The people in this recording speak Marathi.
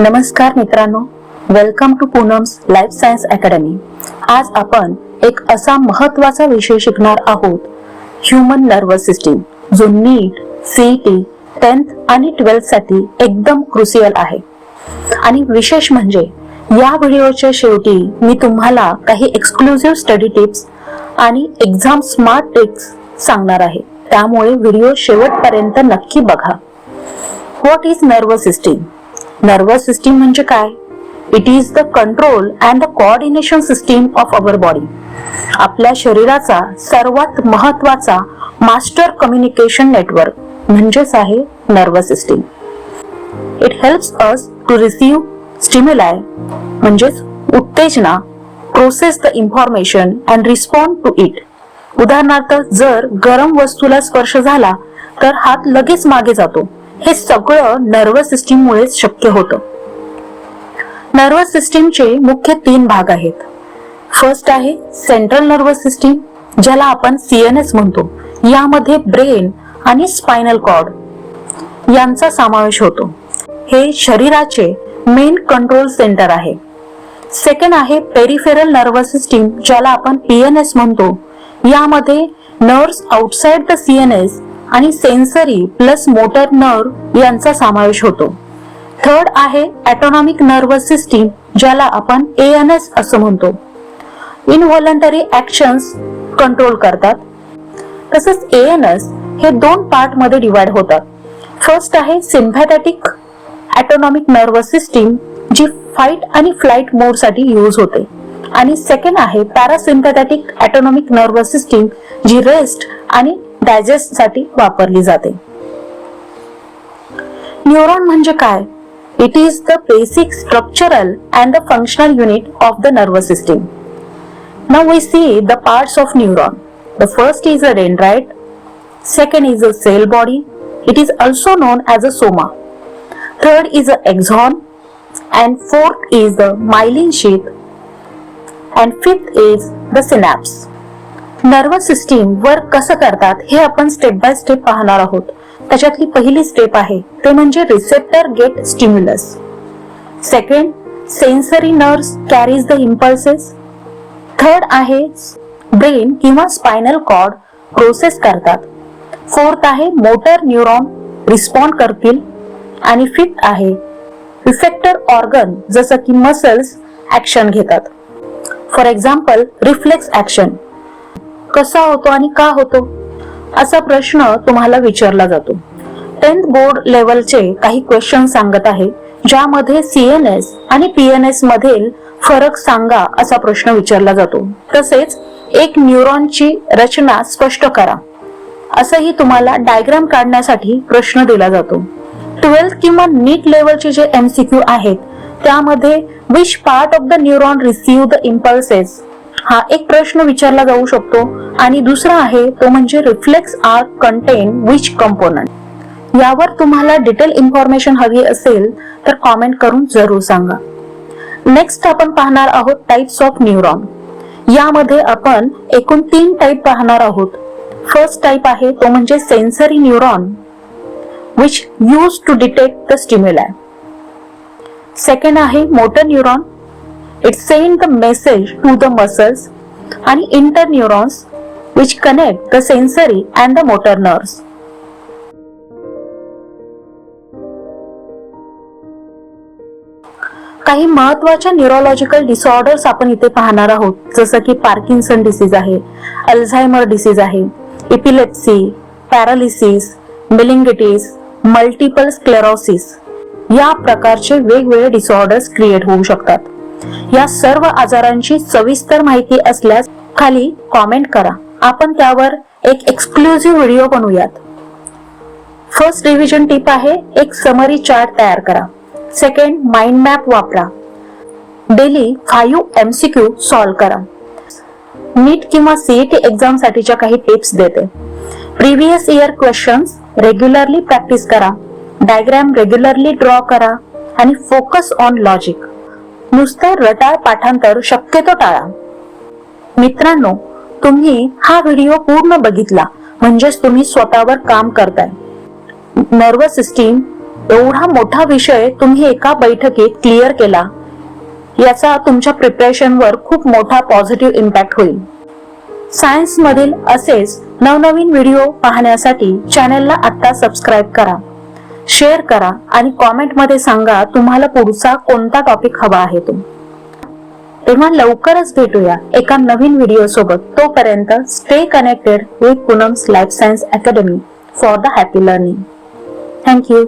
नमस्कार मित्रांनो. Welcome to Poonam's life science academy आज आपण एक असा महत्त्वाचा विषय शिकणार आहोत. ह्युमन नर्वस सिस्टीम जो नीट सीईटी टेन्थ आणि ट्वेल्थसाठी एकदम क्रुसियल आहे. आणि विशेष म्हणजे या व्हिडिओच्या शेवटी मी तुम्हाला काही एक्सक्लुझिव्ह स्टडी टिप्स आणि एक्झाम स्मार्ट ट्रिक्स सांगणार आहे. त्यामुळे व्हिडिओ शेवटपर्यंत नक्की बघा. What is nervous system nervous system म्हणजे काय? It is the control and the coordination system of our body आपल्या शरीराचा सर्वात महत्त्वाचा मास्टर कम्युनिकेशन नेटवर्क म्हणजेच आहे nervous system it helps us to receive stimuli म्हणजेच उत्तेजना process the information and respond to it उदाहरणार्थ जर गरम वस्तूला स्पर्श झाला तर हात लगेच मागे जातो. हे सगळं नर्वस सिस्टीम मुळेच शक्य होतं. नर्वस सिस्टीमचे मुख्य तीन भाग आहेत. फर्स्ट आहे सेंट्रल नर्वस सिस्टीम ज्याला आपण सीएनएस म्हणतो. यामध्ये ब्रेन आणि स्पायनल कॉर्ड यांचा समावेश होतो. हे शरीराचे मेन कंट्रोल सेंटर आहे. सेकंड आहे पेरिफेरल नर्वस सिस्टीम ज्याला आपण पीएनएस म्हणतो. यामध्ये नर्व्स आउटसाइड द सीएनएस आणि सेन्सरी प्लस मोटर नर्व यांचा समावेश होतो. थर्ड आहे ऑटोनॉमिक नर्वस सिस्टीम ज्याला आपण एएनएस असं म्हणतो. इनव्हॉलंटरी ऍक्शन्स कंट्रोल करतात. तसंच एएनएस हे दोन पार्टमध्ये डिवाइड होतात. फर्स्ट आहे सिम्पॅथॅटिक ॲटोनॉमिक नर्वस सिस्टीम जी फाईट आणि फ्लाईट मोडसाठी यूज होते. आणि सेकंड आहे पॅरासिम्पॅथॅटिक ॲटोनॉमिक नर्वस सिस्टीम जी रेस्ट आणि डायजेस्ट साठी वापरली जाते न्यूरॉन म्हणजे काय it is the basic structural and the functional unit of the nervous system Now we see the parts of neuron. The first is a dendrite, second is a cell body. It is also known as a soma. Third is a axon and fourth is the myelin sheath and fifth is the synapse. Nervous system work कसं करतात हे आपण स्टेप बाय स्टेप पाहणार आहोत. त्याच्यातली पहिली स्टेप आहे ते म्हणजे receptor get stimulus second sensory nerves carries the impulses third आहे ब्रेन किंवा स्पायनल कॉर्ड प्रोसेस करतात. फोर्थ आहे मोटर न्यूरॉन रिस्पॉन्ड करतील. आणि फिफ्थ आहे रिसेप्टर ऑर्गन जसं की मसल्स ऍक्शन घेतात. फॉर एक्झाम्पल रिफ्लेक्स ऍक्शन कसा होतो आणि का होतो असा प्रश्न तुम्हाला विचारला जातो. टेन्थ बोर्ड लेवलचे काही क्वेश्चन सांगत आहे ज्यामध्ये सीएनएस आणि पीएनएस मधील फरक सांगा असा प्रश्न विचारला जातो. तसेच एक न्यूरॉनची रचना स्पष्ट करा. असंही तुम्हाला डायग्राम काढण्यासाठी प्रश्न दिला जातो. ट्वेल्थ किंवा नीट लेवलचे जे एमसीक्यू आहेत त्यामध्ये which part of the neuron receive the impulses हा एक प्रश्न विचारला जाऊ शकतो. आणि दुसरा आहे तो म्हणजे reflex are contain which component यावर तुम्हाला डिटेल इन्फॉर्मेशन हवी असेल तर कॉमेंट करून जरूर सांगा. नेक्स्ट आपण पाहणार आहोत टाइप्स ऑफ न्यूरॉन यामध्ये आपण एकूण तीन टाईप पाहणार आहोत. फर्स्ट टाईप आहे तो म्हणजे sensory neuron which use to detect the stimuli second आहे motor neuron it send the message to the muscles आणि interneurons which connect the sensory and the motor nerves काही महत्त्वाच्या न्यूरोलॉजिकल डिसऑर्डर्स आपण इथे पाहणार आहोत. जसं की पार्किन्सन डिसीज आहे अल्झायमर डिसीज आहे epilepsy paralysis meningitis multiple sclerosis या प्रकारचे वेगवेगळे डिसऑर्डर्स क्रिएट होऊ शकतात. या सर्व आजारांची सविस्तर माहिती असल्यास खाली कॉमेंट करा. आपण त्यावर एक एक्सक्लुझिव्ह व्हिडिओ बनवूयात. फर्स्ट रिव्हिजन टिप आहे एक समरी चार्ट तयार करा. सेकंड माइंड मॅप वापरा. डेली फाईव्ह एमसीक्यू सॉल्व करा. नीट किंवा सीईटी एक्झाम साठीच्या काही टिप्स देते. Previous year questions regularly practice करा. डायग्राम रेग्युलरली ड्रॉ करा. आणि फोकस ऑन लॉजिक नुसतं रटाळ पाठांतर शक्यतो टाळा. मित्रांनो तुम्ही हा व्हिडिओ पूर्ण बघितला म्हणजेच तुम्ही स्वतःवर काम करताय. नर्वस सिस्टीम एवढा मोठा विषय तुम्ही एका बैठकीत क्लिअर केला याचा तुमच्या प्रिपरेशनवर खूप मोठा पॉझिटिव्ह इम्पॅक्ट होईल. सायन्स मधील असेच नवनवीन व्हिडिओ पाहण्यासाठी चॅनलला आत्ता सबस्क्राईब करा. शेअर करा आणि कॉमेंटमध्ये सांगा तुम्हाला पुढचा कोणता टॉपिक हवा आहे तो. तेव्हा लवकरच भेटूया एका नवीन व्हिडिओ सोबत. तोपर्यंत stay connected with Poonam's life science academy for the happy learning thank you